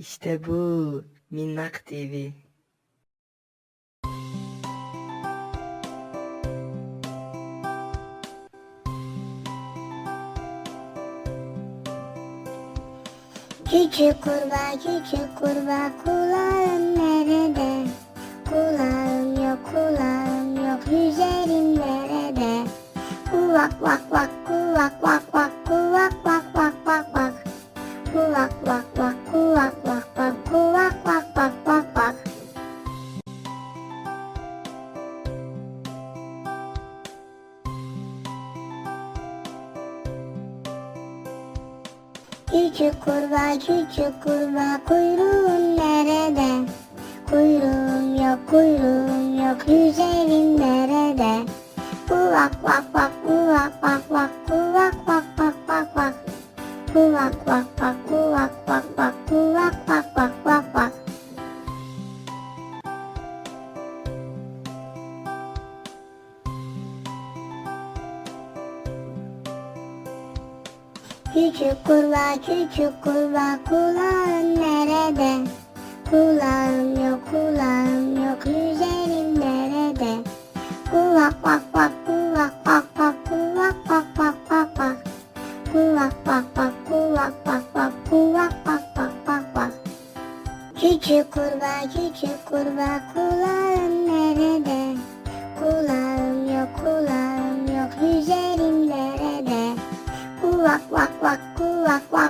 İşte bu Minnak TV. Küçük kurbağa küçük kurbağa kulağın nerede? Kulağım yok kulağım yok yüzerim nerede? Kuvak vak Küçük kurbağa küçük kurbağa kuyruğun nerede? Kuyruğum yok kuyruğum yok yüzerim nerede? Kuvak vak vak kuvak vak vak kuvak vak vak vak vak Kuvak vak vak kuvak vak vak kuvak vak vak Küçük kurbağa küçük kurbağa kulağın nerede? Kulağım yok kulağım yok yüzerim nerede? Kuvak vak vak kuvak vak vak kuvak vak vak vak vak Kuvak vak vak kuvak vak vak kuvak vak vak vak vak Küçük kurbağa küçük kurbağa kulağın nerede? Yüzerim nerede? Kuvak vak vak kuvak vak vak kuvak